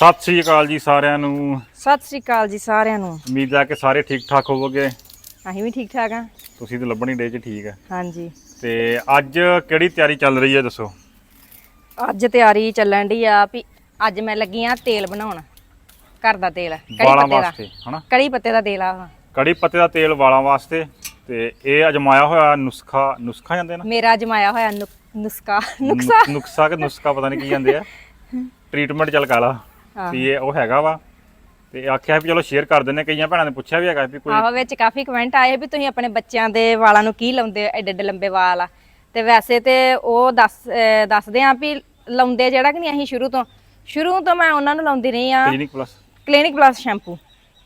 ਸਤਿ ਸ੍ਰੀ ਅਕਾਲ ਜੀ ਸਾਰਿਆਂ ਨੂੰ। ਸਤਿ ਸ੍ਰੀ ਅਕਾਲ ਜੀ ਸਾਰਿਆਂ ਨੂੰ। ਉਮੀਦ ਹੈ ਕਿ ਸਾਰੇ ਠੀਕ ਠਾਕ ਹੋਵੋਗੇ। ਅਸੀਂ ਵੀ ਠੀਕ ਠਾਕ ਆ ਤੁਸੀਂ ਤਾਂ ਲੱਭਣੀ ਡੇ ਚ ਠੀਕ ਹੈ। ਹਾਂਜੀ। ਤੇ ਅੱਜ ਕਿਹੜੀ ਤਿਆਰੀ ਚੱਲ ਰਹੀ ਹੈ ਦੱਸੋ? ਅੱਜ ਤਿਆਰੀ ਚੱਲਣ ਦੀ ਆ ਵੀ ਅੱਜ ਮੈਂ ਲੱਗੀ ਆ ਤੇਲ ਬਣਾਉਣ ਘਰ ਦਾ ਤੇਲ ਕੜੀ ਵਾਲਾਂ ਪੱਤੇ ਦਾ। ਵਾਸਤੇ ਹਨਾ? ਕੜੀ ਪੱਤੇ ਦਾ ਤੇਲ ਆ। ਕੜੀ ਪੱਤੇ ਦਾ ਤੇਲ ਵਾਲਾਂ ਵਾਸਤੇ ਤੇ ਇਹ ਅਜਮਾਇਆ ਹੋਇਆ ਨੁਸਖਾ ਨੁਸਖਾ ਜਾਂਦੇ ਨਾ? ਮੇਰਾ ਜਮਾਇਆ ਹੋਇਆ ਨੁਸਖਾ ਨੁਕਸਾ। ਨੁਕਸਾ ਕਿ ਨੁਸਖਾ ਪਤਾ ਨਹੀਂ ਕੀ ਜਾਂਦੇ ਆ। ਟ੍ਰੀਟਮੈਂਟ ਚੱਲ ਕਾਲਾ। ਵੀ ਇਹ ਉਹ ਹੈਗਾ ਵਾ। ਤੇ ਆਖਿਆ ਵੀ ਚਲੋ ਸ਼ੇਅਰ ਕਰ ਦਿੰਨੇ ਕਈਆਂ ਭੈਣਾਂ ਨੇ ਪੁੱਛਿਆ ਵੀ ਹੈਗਾ ਵੀ ਕੋਈ ਆਹੋ ਵਿੱਚ ਕਾਫੀ ਕਮੈਂਟ ਆਏ ਵੀ ਤੁਸੀਂ ਆਪਣੇ ਬੱਚਿਆਂ ਦੇ ਵਾਲਾਂ ਨੂੰ ਕੀ ਲਾਉਂਦੇ ਹੋ, ਐਡੇ ਐਡੇ ਲੰਬੇ ਵਾਲ ਆ। ਤੇ ਵੈਸੇ ਤੇ ਉਹ ਦੱਸ ਅਹ ਦੱਸਦੇ ਆ ਵੀ ਲਾਉਂਦੇ ਜਿਹੜਾ ਕਿ ਨਹੀਂ ਅਸੀਂ ਸ਼ੁਰੂ ਤੋਂ ਸ਼ੁਰੂ ਤੋਂ ਮੈਂ ਉਹਨਾਂ ਨੂੰ ਲਾਉਂਦੀ ਰਹੀ ਆ Clinic Plus Clinic Plus shampoo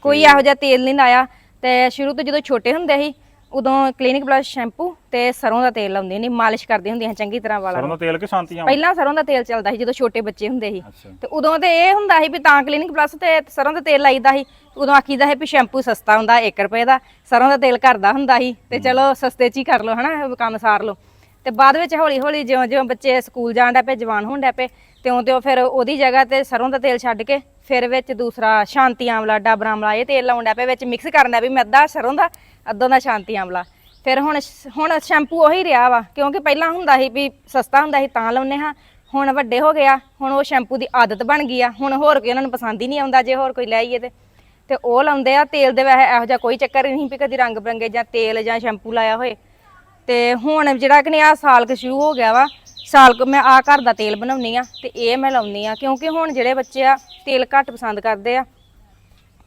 ਕੋਈ ਇਹੋ ਜਿਹਾ ਤੇਲ ਨਹੀਂ ਲਾਇਆ। ਤੇ ਸ਼ੁਰੂ ਤੋਂ ਜਦੋਂ ਛੋਟੇ ਹੁੰਦੇ ਸੀ ਉਦੋਂ ਕਲੀਨਿਕ ਪਲੱਸ ਸ਼ੈਂਪੂ ਤੇ ਸਰੋਂ ਦਾ ਤੇਲ ਲਾਉਂਦੇ ਨਹੀਂ ਮਾਲਿਸ਼ ਕਰਦੇ ਹੁੰਦੀਆਂ ਸੀ ਚੰਗੀ ਤਰ੍ਹਾਂ ਵਾਲਾਂ ਸਰੋਂ ਨੂੰ। ਦਾ ਤੇਲ ਕਿ ਸ਼ਾਂਤੀਆਂ ਪਹਿਲਾਂ ਸਰੋਂ ਦਾ ਤੇਲ ਚੱਲਦਾ ਸੀ ਜਦੋਂ ਛੋਟੇ ਬੱਚੇ ਹੁੰਦੇ ਸੀ। ਅੱਛਾ। ਤੇ ਉਦੋਂ ਤੇ ਇਹ ਹੁੰਦਾ ਸੀ ਵੀ ਤਾਂ ਕਲੀਨਿਕ ਪਲੱਸ ਤੇ ਸਰੋਂ ਦਾ ਤੇਲ ਲਾਈਦਾ ਸੀ। ਉਦੋਂ ਆਖੀਦਾ ਸੀ ਵੀ ਸ਼ੈਂਪੂ ਸਸਤਾ ਹੁੰਦਾ 1 ਰੁਪਏ ਦਾ। ਸਰੋਂ ਦਾ ਤੇਲ ਘਰ ਦਾ ਹੁੰਦਾ ਸੀ। ਤੇ ਚਲੋ ਸਸਤੇ ਚ ਹੀ ਕਰ ਲਓ ਹਨਾ ਕੰਮ ਸਾਰ ਲਓ। ਤੇ ਬਾਅਦ ਵਿੱਚ ਹੌਲੀ ਹੌਲੀ ਜਿਉਂ ਜਿਉਂ ਬੱਚੇ ਸਕੂਲ ਜਾਣ ਡੈ ਪਏ, ਜਵਾਨ ਹੋਣ ਡੈ ਪਏ, ਤਿਉਂ ਤਿਉਂ ਫਿਰ ਉਹਦੀ ਜਗ੍ਹਾ ਤੇ ਸਰੋਂ ਦਾ ਤੇਲ ਛੱਡ ਕੇ ਫਿਰ ਵਿੱਚ ਦੂਸਰਾ ਸ਼ਾਂਤੀ ਆਮਲਾ ਡਾਬਰ ਆਮਲਾ ਇਹ ਤੇਲ ਲਾਉਣ ਡੈ ਪਏ, ਵਿੱਚ ਮਿਕਸ ਕਰਨ ਡੈ ਵੀ ਮੈਂ ਅੱਧਾ ਸਰੋਂ ਦਾ, ਅੱਧਾ ਦਾ ਸ਼ਾਂਤੀ ਆਮਲਾ ਫਿਰ ਹੁਣ ਹੁਣ ਸ਼ੈਂਪੂ ਉਹੀ ਰਿਹਾ ਵਾ, ਕਿਉਂਕਿ ਪਹਿਲਾਂ ਹੁੰਦਾ ਸੀ ਵੀ ਸਸਤਾ ਹੁੰਦਾ ਸੀ ਤਾਂ ਲਾਉਨੇ ਹਾਂ, ਹੁਣ ਵੱਡੇ ਹੋ ਗਿਆ ਹੁਣ ਉਹ ਸ਼ੈਂਪੂ ਦੀ ਆਦਤ ਬਣ ਗਈ ਆ, ਹੁਣ ਹੋਰ ਕੋਈ ਉਹਨਾਂ ਨੂੰ ਪਸੰਦ ਹੀ ਨਹੀਂ ਆਉਂਦਾ ਜੇ ਹੋਰ ਕੋਈ ਲੈ ਆਈਏ ਤੇ। ਤੇ ਉਹ ਲਾਉਂਦੇ ਆ, ਤੇਲ ਦੇ ਵੈਸੇ ਇਹੋ ਜਿਹਾ ਕੋਈ ਚੱਕਰ ਨਹੀਂ ਵੀ ਕਦੀ ਰੰਗ ਬਰੰਗੇ ਜਾਂ ਤੇਲ ਜਾਂ ਸ਼ੈਂਪੂ ਲਾਇਆ ਹੋਏ। ਤੇ ਹੁਣ ਜਿਹੜਾ ਕਿ ਨੇ ਆ ਸਾਲ ਕੁ ਸ਼ੁਰੂ ਹੋ ਗਿਆ ਵਾ। ਸਾਲ ਕੁ ਮੈਂ ਆ ਘਰ ਦਾ ਤੇਲ ਬਣਾਉਣੀ ਆ ਤੇ ਇਹ ਮੈਂ ਲਾਉਣੀ ਆ, ਕਿਉਂਕਿ ਹੁਣ ਜਿਹੜੇ ਬੱਚੇ ਆ, ਤੇਲ ਘੱਟ ਪਸੰਦ ਕਰਦੇ ਆ।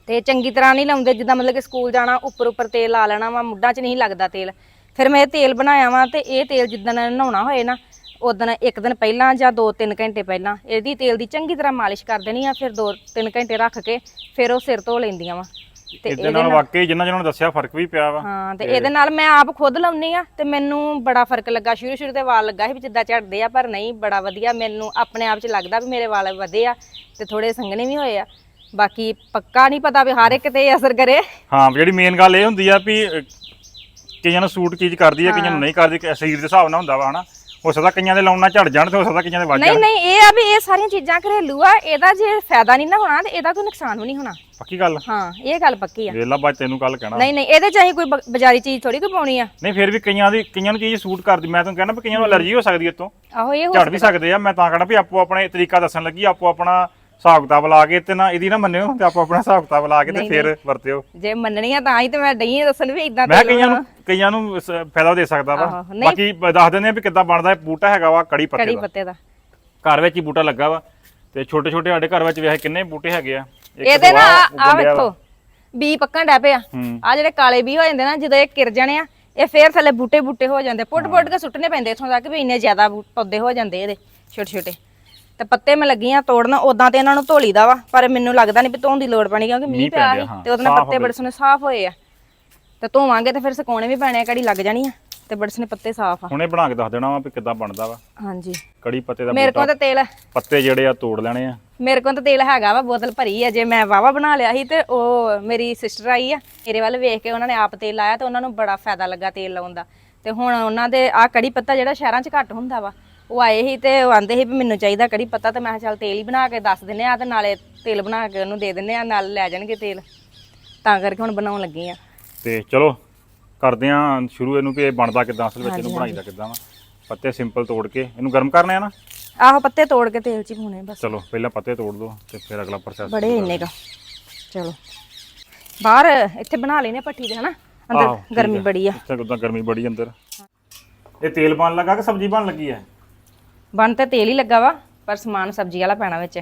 ਤੇ ਚੰਗੀ ਤਰ੍ਹਾਂ ਨਹੀਂ ਲਾਉਂਦੇ, ਜਿੱਦਾਂ ਮਤਲਬ ਕਿ ਸਕੂਲ ਜਾਣਾ ਉੱਪਰ ਉੱਪਰ ਤੇਲ ਲਾ ਲੈਣਾ ਵਾ, ਮੁੱਢਾਂ 'ਚ ਨਹੀਂ ਲੱਗਦਾ ਤੇਲ। ਫਿਰ ਮੈਂ ਇਹ ਤੇਲ ਬਣਾਇਆ ਵਾ ਤੇ ਇਹ ਤੇਲ ਜਿੱਦਣ ਨਹਾਉਣਾ ਹੋਏ ਨਾ ਉਦੋਂ ਇੱਕ ਦਿਨ ਪਹਿਲਾਂ ਜਾਂ 2-3 ਘੰਟੇ ਪਹਿਲਾਂ, ਇਹਦੀ ਤੇਲ ਦੀ ਚੰਗੀ ਤਰ੍ਹਾਂ ਮਾਲਿਸ਼ ਕਰ ਦੇਣੀ ਆ, ਫਿਰ 2-3 ਘੰਟੇ ਰੱਖ ਕੇ, ਫਿਰ ਉਹ ਸਿਰ ਧੋ ਲੈਂਦੀਆਂ ਵਾ। ਤੇ ਇਹਦੇ ਨਾਲ ਵਾਕਈ ਜਿੰਨਾ ਜਿਹਨਾਂ ਨੂੰ ਦੱਸਿਆ ਫ਼ਰਕ ਵੀ ਪਿਆ ਵਾ। ਹਾਂ ਤੇ ਇਹਦੇ ਨਾਲ ਮੈਂ ਆਪ ਖੁਦ ਲਾਉਣੀ ਆ ਤੇ ਮੈਨੂੰ ਬੜਾ ਫ਼ਰਕ ਲੱਗਾ। ਸ਼ੁਰੂ ਸ਼ੁਰੂ ਤੇ ਵਾਲ ਲੱਗਾ ਸੀ ਵੀ ਜਿੱਦਾਂ ਝੜਦੇ ਆ ਪਰ ਨਹੀਂ ਬੜਾ ਵਧੀਆ। ਮੈਨੂੰ ਆਪਣੇ ਆਪ 'ਚ ਲੱਗਦਾ ਵੀ ਮੇਰੇ ਵਾਲ ਵਧੇ ਆ ਤੇ ਥੋੜੇ ਸੰਘਣੇ ਵੀ ਹੋਏ ਆ। ਬਾਕੀ ਪੱਕਾ ਨਹੀਂ ਪਤਾ ਵੀ ਹਰ ਇੱਕ ਤੇ ਇਹ ਅਸਰ ਕਰੇ। ਹਾਂ ਜਿਹੜੀ ਮੇਨ ਗੱਲ ਇਹ ਹੁੰਦੀ ਆ ਵੀ ਕਈਆਂ ਨੂੰ ਸੂਟ ਚੀਜ਼ ਕਰਦੀ ਆ ਕਈਆਂ ਨੂੰ ਨਹੀਂ ਕਰਦੀ ਕਿ ਸਰੀਰ ਦੇ ਹਿਸਾਬ ਨਾਲ ਹੁੰਦਾ ਵਾ ਹਨਾ। ਹੋ ਸਕਦਾ ਕਈਆਂ ਦੇ ਲਾਉਣ ਝੜ ਜਾਣ ਤੇ ਹੋ ਸਕਦਾ ਕਈਆਂ ਦੇ ਵੱਜ ਨਹੀਂ ਜਾਣ ਨਹੀਂ ਇਹ ਆ ਵੀ ਇਹ ਸਾਰੀਆਂ ਚੀਜ਼ਾਂ ਘਰੇਲੂ ਆ ਇਹਦਾ ਜੇ ਫਾਇਦਾ ਨਹੀਂ ਨਾ ਹੋਣਾ ਤੇ ਇਹਦਾ ਕੋਈ ਨੁਕਸਾਨ ਵੀ ਨਹੀਂ ਹੋਣਾ। ਪੱਕੀ ਗੱਲ? ਹਾਂ ਇਹ ਗੱਲ ਪੱਕੀ ਆ। ਵੇਲਾ ਬਾਅਦ ਤੈਨੂੰ ਕੱਲ ਕਹਿਣਾ। ਨਹੀਂ ਨਹੀਂ ਇਹਦੇ ਚ ਅਸੀਂ ਕੋਈ ਬ- ਬਾਜ਼ਾਰੀ ਚੀਜ਼ ਥੋੜੀ ਕੋਈ ਪਾਉਣੀ ਆ। ਨਹੀਂ ਫਿਰ ਵੀ ਕਈਆਂ ਦੀ ਕਈਆਂ ਨੂੰ ਚੀਜ਼ ਸੂਟ ਕਰਦੀ ਮੈਂ ਤੁਹਾਨੂੰ ਕਹਿਣਾ ਵੀ ਕਈਆਂ ਨੂੰ ਅਲਰਜੀ ਹੋ ਸਕਦੀ ਇਤੋਂ ਆਹੋ ਇਹ ਹੋ ਝੜ ਵੀ ਸਕਦੇ। ਆ ਮੈਂ ਤਾਂ ਕਹਿਣਾ ਵੀ ਆਪੋ ਆਪਣੇ ਤਰੀਕਾ ਦੱਸਣ ਲੱਗੀ ਆਪੋ ਆਪਣਾ ਹਿਸਾਬ ਕਿਤਾਬ ਲਾ ਕੇ ਤੇ ਨਾ ਇਹਦੀ ਨਾ ਮੰਨਿਓ ਤੇ ਆਪੋ ਆਪਣਾ ਹਿਸਾਬ ਕਿਤਾਬ ਲਾ ਕੇ ਤੇ ਫਿਰ ਵਰਤਿਓ। ਜੇ ਮੰਨਣੀਆਂ ਤਾਂ ਹੀ ਤੇ ਮੈਂ ਡਈ ਆਂ ਦੱਸਣ ਵੀ ਇਦਾਂ ਮੈਂ ਕਈਆਂ ਨੂੰ ਕਈਆਂ ਨੂੰ ਸ- ਫਾਇਦਾ ਦੇ ਸਕਦਾ ਵਾ। ਆਹੋ, ਨਹੀਂ। ਬਾਕੀ ਬ- ਦੱਸ ਦਿੰਦੇ ਆ ਵੀ ਕਿੱਦਾਂ ਬਣਦਾ ਇਹ ਬੂਟਾ ਹੈਗਾ ਵਾ ਕੜੀ ਪੱਤੇ ਕੜੀ ਦਾ ਪੱਤੇ ਦਾ। ਘਰ ਵਿੱਚ ਹੀ ਬੂਟਾ ਲੱਗਾ ਵਾ ਤੇ ਛੋਟੇ ਛੋਟੇ ਸਾਡੇ ਘਰ ਵਿੱਚ ਵੇਖ ਕਿੰਨੇ ਬੂਟੇ ਹੈਗੇ ਆ। ਇੱਕ ਇਹਦੇ ਨਾ ਦੁਆ ਆ ਵਾ। ਵੇਖੋ ਬੀ ਪੱਕਣ ਡੈ ਪਿਆ ਹੂੰ। ਆ ਜਿਹੜੇ ਕਾਲੇ ਬੀ ਹੋ ਜਾਂਦੇ ਨਾ ਜਦੋਂ ਇਹ ਕਿਰ ਜਾਣੇ ਆ ਇਹ ਫੇਰ ਥੱਲੇ ਬੂਟੇ ਬੂਟੇ ਹੋ ਜਾਂਦੇ। ਪੁੱਟ ਪੁੱਟ ਕੇ ਸੁੱਟਨੇ ਪੈਂਦੇ ਇਥੋਂ ਤੱਕ ਵੀ ਇੰਨੇ ਜ਼ਿਆਦਾ ਬੂ- ਪੌਦੇ ਹੋ ਜਾਂਦੇ ਇਹਦੇ ਛੋਟੇ ਛੋਟੇ। ਤੇ ਪੱਤੇ ਮੈਂ ਲੱਗੀ ਆ ਤੋੜਨ ਉਦਾਂ ਤੇ ਇਹਨਾਂ ਨੂੰ ਧੋਲੀਦਾ ਵਾ ਪਰ ਮੈਨੂੰ ਲੱਗਦਾ ਨਹੀਂ ਵੀ ਧੋਣ ਦੀ ਲੋੜ ਪੈਣੀ ਕਿਉਂਕਿ ਮੀਂਹ ਮੀਂਹ ਪਿਆ ਸੀ ਹਾਂ, ਤੇ ਉਹਦੇ ਨਾਲ ਸਾਫ਼ ਪੱਤੇ ਬੜੇ ਸੋਹਣੇ ਸਾਫ਼ ਹੋਏ ਆ। ਤੇ ਧੋਵਾਂਗੇ ਤੇ ਫਿਰ ਸੁਕਾਉਣੇ ਵੀ ਪੈਣੇ ਆ ਕੜੀ ਲੱਗ ਜਾਣੀ ਆ। ਤੇ ਬੜੇ ਸੋਹਣੇ ਪੱਤੇ ਸਾਫ਼ ਆ। ਹੁਣੇ ਬਣਾ ਕੇ ਦੱਸ ਦੇਣਾ ਵਾ ਵੀ ਕਿੱਦਾਂ ਬਣਦਾ ਵਾ। ਹਾਂਜੀ। ਕੜੀ ਪੱਤੇ ਦਾ ਮੇਰੇ ਕੋਲ ਤਾਂ ਤੇਲ ਪੱਤੇ ਜਿਹੜੇ ਆ ਤੋੜ ਲੈਣੇ ਆ। ਮੇਰੇ ਕੋਲ ਤਾਂ ਤੇਲ ਹੈਗਾ ਵਾ ਬੋਤਲ ਭਰੀ ਆ। ਜੇ ਮੈਂ ਵਾਵਾ ਬਣਾ ਲਿਆ ਸੀ ਤੇ ਉਹ ਮੇਰੀ ਸਿਸਟਰ ਆਈ ਆ ਮੇਰੇ ਵੱਲ ਵੇਖ ਕੇ ਉਹਨਾਂ ਨੇ ਆਪ ਤੇਲ ਲਾਇਆ ਤੇ ਉਹਨਾਂ ਨੂੰ ਬੜਾ ਫਾਇਦਾ ਲੱਗਾ ਤੇਲ ਲਾਉਣ ਦਾ। ਤੇ ਹੁਣ ਉਹਨਾਂ ਦੇ ਆ ਕੜੀ ਪੱਤਾ ਜਿਹੜਾ ਸ਼ਹਿਰਾਂ 'ਚ ਘੱਟ ਹੁੰਦਾ ਵਾ ਉਹ ਆਏ ਸੀ ਤੇ ਉਹ ਆਂਦੇ ਸੀ ਵੀ ਮੈਨੂੰ ਚਾਹੀਦਾ ਕੜੀ ਪੱਤਾ ਤੇ ਮੈਂ ਕਿਹਾ ਚੱਲ ਤੇਲ ਹੀ ਬਣਾ ਕੇ ਦੱਸ ਦਿੰਨੇ ਆ ਤੇ ਨਾਲੇ ਤੇਲ ਬਣਾ ਕੇ ਉਹਨੂੰ ਦੇ ਦਿੰਨੇ ਆ ਨਾਲ ਲੈ ਜਾਣਗੇ ਤੇਲ। ਤਾਂ ਕਰਕੇ ਹੁਣ ਬਣਾਉਣ ਲੱਗੀ ਆ। ਤੇ ਚਲੋ ਕਰਦੇ ਆ ਸ਼ੁਰੂ ਇਹਨੂੰ ਵੀ ਇਹ ਬਣਦਾ ਕਿੱਦਾਂ ਅਸਲ ਵਿੱਚ ਇਹਨੂੰ ਬਣਾਈਦਾ ਕਿੱਦਾਂ ਵਾ। ਪੱਤੇ ਸਿੰਪਲ ਤੋੜ ਕੇ ਇਹਨੂੰ ਗਰਮ ਕਰਨੇ ਆ ਨਾ? ਆਹੋ ਪੱਤੇ ਤੋੜ ਕੇ ਤੇਲ 'ਚ ਹੀ ਪਾਉਣੇ ਬਸ। ਚਲੋ ਪਹਿਲਾਂ ਪੱਤੇ ਤੋੜ ਲਓ ਤੇ ਫਿਰ ਅਗਲਾ ਪ੍ਰੋਸੈਸ ਬੜੇ ਇੰਨੇ ਕਾ। ਚਲੋ। ਬਾਹਰ ਇੱਥੇ ਬਣਾ ਲੈਨੇ ਪੱਠੀ ਦੇ ਹਨਾ? ਅੰਦਰ ਗਰਮੀ। ਬੜੀ ਆ। ਇੱਥੇ ਉਦਾਂ ਗਰਮੀ ਬੜੀ ਅੰਦਰ। ਇਹ ਤੇਲ ਬਣ ਲੱਗਾ ਕਿ ਸਬਜ਼ੀ ਬਣ ਲੱਗੀ ਹੈ ਬਣ ਤੇ ਤੇਲ ਹੀ ਲੱਗਾ ਵਾ ਪਰ ਸਮਾਨ ਸਬਜ਼ੀ ਵਾਲਾ ਪੈਣਾ ਵਿੱਚ।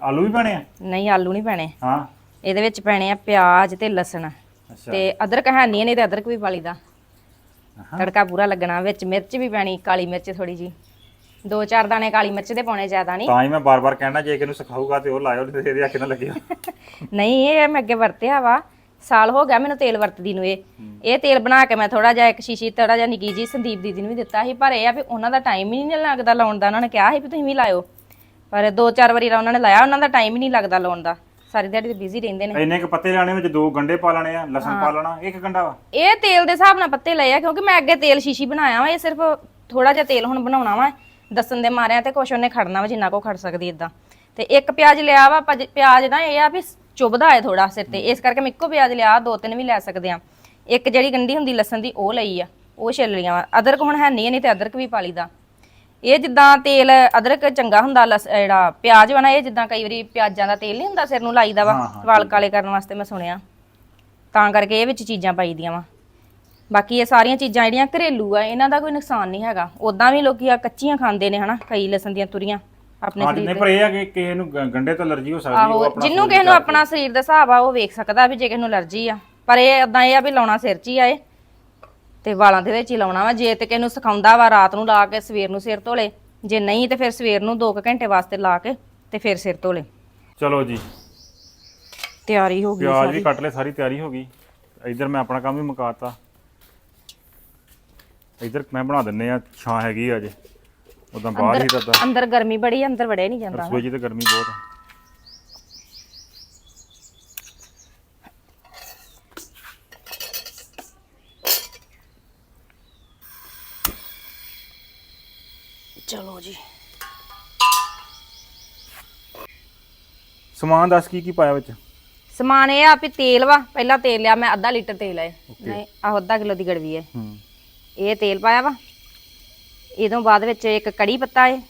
ਆਲੂ ਵੀ ਪੈਣੇ ਆ? ਨਹੀਂ ਆਲੂ ਨਹੀਂ ਪੈਣੇ। ਹਾਂ। ਇਹਦੇ ਵਿੱਚ ਪੈਣੇ ਆ ਪਿਆਜ਼ ਤੇ ਲਸਣ। ਤੇ ਅਦਰਕ ਹੈ ਨਹੀਂ ਨਹੀਂ ਤੇ ਅਦਰਕ ਵੀ ਪਾਲੀ ਦਾ। ਤੜਕਾ ਪੂਰਾ ਲੱਗਣਾ ਵਿੱਚ ਮਿਰਚ ਵੀ ਪੈਣੀ ਕਾਲੀ ਮਿਰਚ ਥੋੜੀ ਜੀ ਦੋ ਚਾਰ ਦਾਣੇ ਕਾਲੀ ਮਿਰਚ ਦੇ ਪਾਉਣੇ ਜ਼ਿਆਦਾ ਨਹੀਂ ਤਾਂ ਹੀ ਮੈਂ ਬਾਰ-ਬਾਰ ਕਹਿਣਾ ਜੇ ਕਿਨੂੰ ਸਿਖਾਊਗਾ ਤੇ ਉਹ ਲਾਇਓ ਨਹੀਂ ਤੇ ਇਹਦੇ ਅੱਖ ਨਾ ਲੱਗਿਆ ਨਹੀਂ ਇਹ ਮੈਂ ਅੱਗੇ ਵਰਤਿਆ ਵਾ। ਸਾਲ ਹੋ ਗਿਆ ਮੈਨੂੰ ਤੇਲ ਵਰਤਦੀ ਨੂੰ ਇਹ। ਇਹ ਤੇਲ ਬਣਾ ਕੇ ਮੈਂ ਥੋੜਾ ਜਿਹਾ ਇੱਕ ਸ਼ੀਸ਼ੀ ਥੋੜਾ ਜਿਹਾ ਨਿੱਕੀ ਜੀ ਸੰਦੀਪ ਦੀਦੀ ਨੂੰ ਵੀ ਦਿੱਤਾ ਸੀ ਪਰ ਇਹ ਆ ਵੀ ਉਹਨਾਂ ਦਾ ਟਾਈਮ ਹੀ ਨਹੀਂ ਲੱਗਦਾ ਲਾਉਣ ਦਾ। ਉਹਨਾਂ ਨੇ ਕਿਹਾ ਸੀ ਵੀ ਤੁਸੀਂ ਵੀ ਲਾਇਓ। ਪਰ ਦੋ ਚਾਰ ਵਾਰੀ ਉਹਨਾਂ ਨੇ ਲਾਇਆ ਉਹਨਾਂ ਦਾ ਟਾਈਮ ਹੀ ਨਹੀਂ ਲੱਗਦਾ ਲਾਉਣ ਦਾ। ਸਾਰੀ ਦਿਹਾੜੀ ਤੇ ਬਿਜ਼ੀ ਰਹਿੰਦੇ ਨੇ। ਇੰਨੇ ਕ ਪੱਤੇ ਲਾਣੇ ਵਿੱਚ ਦੋ ਗੰਡੇ ਪਾ ਲੈਣੇ ਆ ਲਸਣ ਪਾ ਲੈਣਾ ਇੱਕ ਗੰਡਾ ਵਾ? ਇਹ ਤੇਲ ਦੇ ਹਿਸਾਬ ਨਾਲ ਪੱਤੇ ਲਏ ਆ ਕਿਉਂਕਿ ਮੈਂ ਅੱਗੇ ਤੇਲ ਸ਼ੀਸ਼ੀ ਬਣਾਇਆ ਵਾ ਇਹ ਸਿਰਫ ਥੋੜਾ ਜਿਹਾ ਤੇਲ ਹੁਣ ਬਣਾਉਣਾ ਵਾ ਦੱਸਣ ਦੇ ਮਾਰਿਆਂ ਤੇ ਕੁਛ ਉਹਨੇ ਖੜਨਾ ਵਾ ਜਿੰਨਾ ਕੋ ਖੜ ਸਕਦੀ ਇਦਾਂ ਤੇ ਇੱਕ ਪਿਆਜ਼ ਲਿਆ ਵਾ ਪਿਆਜ਼ ਨਾ ਇਹ ਆ ਵੀ ਚੁੱਭਦਾ ਹੈ ਥੋੜਾ ਸਿਰ ਤੇ ਇਸ ਕਰਕੇ ਮੈਂ ਇੱਕੋ ਪਿਆਜ਼ ਲਿਆ ਦੋ ਤਿੰਨ ਵੀ ਲੈ ਸਕਦੇ ਆ। ਇੱਕ ਜਿਹੜੀ ਗੰਢੀ ਹੁੰਦੀ ਲਸਣ ਦੀ ਉਹ ਲਈ ਆ ਉਹ ਛਿੱਲ ਲਈਆਂ ਵਾ। ਅਦਰਕ ਹੁਣ ਹੈ ਨਹੀਂ ਨਹੀਂ ਤੇ ਅਦਰਕ ਵੀ ਪਾ ਲਈਦਾ ਇਹ ਜਿੱਦਾਂ ਤੇਲ ਅਦਰਕ ਚੰਗਾ ਹੁੰਦਾ ਲਸ ਜਿਹੜਾ ਪਿਆਜ਼ ਵਾ ਨਾ ਇਹ ਜਿੱਦਾਂ ਕਈ ਵਾਰੀ ਪਿਆਜ਼ਾਂ ਦਾ ਤੇਲ ਨਹੀਂ ਹੁੰਦਾ ਸਿਰ ਨੂੰ ਲਾਈਦਾ ਵਾ ਵਾਲ ਕਾਲੇ ਕਰਨ ਵਾਸਤੇ ਮੈਂ ਸੁਣਿਆ। ਤਾਂ ਕਰਕੇ ਇਹ ਵਿੱਚ ਚੀਜ਼ਾਂ ਪਾਈਦੀਆਂ ਵਾ। ਬਾਕੀ ਇਹ ਸਾਰੀਆਂ ਚੀਜ਼ਾਂ ਜਿਹੜੀਆਂ ਘਰੇਲੂ ਆ ਇਹਨਾਂ ਦਾ ਕੋਈ ਨੁਕਸਾਨ ਨਹੀਂ ਹੈਗਾ। ਉਦਾਂ ਵੀ ਲੋਕੀ ਆ ਕੱਚੀਆਂ ਖਾਂਦੇ ਨੇ ਹਨਾ ਕਈ ਲਸਣ ਦੀਆਂ ਤੁਰੀਆਂ ਆਪਣੇ ਹਾਂ ਸਰੀਰ ਜਿੰਨੇ ਪਰ ਇਹ ਆ ਕਿ ਕਿਸੇ ਨੂੰ ਗ- ਗੰਢੇ ਤੋਂ ਅਲਰਜੀ ਹੋ ਸਕਦੀ ਆਹੋ ਜਿੰਨੂੰ ਕਿਸੇ ਨੂੰ ਆਪਣਾ ਸਰੀਰ ਦਾ ਹਿਸਾਬ ਆ ਉਹ ਵੇਖ ਸਕਦਾ ਵੀ ਜੇ ਕਿਸੇ ਨੂੰ ਅਲਰਜੀ ਆ। ਪਰ ਇਹ ਏਦਾਂ ਇਹ ਆ ਵੀ ਲਾਉਣਾ ਸਿਰ 'ਚ ਹੀ ਆ ਇਹ। ਤੇ ਵਾਲਾਂ ਦੇ ਵਿੱਚ ਹੀ ਲਾਉਣਾ ਵਾ। ਜੇ ਤੇ ਕਿਸੇ ਨੂੰ ਸਿਖਾਉਂਦਾ ਵਾ ਰਾਤ ਨੂੰ ਲਾ ਕੇ ਸਵੇਰ ਨੂੰ ਸਿਰ ਧੋਲੇ। ਜੇ ਨਹੀਂ ਤੇ ਫਿਰ ਸਵੇਰ ਨੂੰ 2 ਘੰਟੇ ਵਾਸਤੇ ਲਾ ਕੇ ਤੇ ਫਿਰ ਸਿਰ ਧੋਲੇ। ਚਲੋ ਜੀ। ਤਿਆਰੀ ਹੋ ਗਈ ਪਿਆਜ਼ ਵੀ ਕੱਟ ਲਏ ਸਾਰੀ ਤਿਆਰੀ ਹੋ ਗਈ। ਇੱਧਰ ਮੈਂ ਆਪਣਾ ਕੰਮ ਵੀ ਮੁਕਾਤਾ। ਇੱਧਰ ਮੈਂ ਬਣਾ ਦਿੰਨੇ ਆ ਛਾਂ ਹੈਗੀ ਆ ਅਜੇ। ਉਦਾਂ ਬਾਹਰ ਹੀ ਤਾਂ ਅੰਦਰ ਗਰਮੀ ਬੜੀ ਆ, ਅੰਦਰ ਵੜਿਆ ਨਹੀਂ ਜਾਂਦਾ ਰਸੋਈ 'ਚ ਤੇ ਗਰਮੀ ਬਹੁਤ ਆ ਚਲੋ ਜੀ ਸਮਾਨ ਦੱਸ ਕੀ ਕੀ ਪਾਇਆ ਵਿੱਚ? ਸਮਾਨ ਇਹ ਆ ਵੀ ਤੇਲ ਵਾ ਪਹਿਲਾਂ ਤੇਲ ਲਿਆ ਮੈਂ ਅੱਧਾ ਲੀਟਰ ਤੇਲ ਹੈ ਨਹੀਂ ਆਹ ਅੱਧਾ ਕਿਲੋ ਦੀ ਗੜਵੀ ਹੈ ਹੂੰ। ਇਹ ਤੇਲ ਪਾਇਆ ਵਾ। ਇਹਦੋਂ ਬਾਅਦ ਵਿੱਚ ਇੱਕ ਕੜੀ ਪੱਤਾ ਹੈ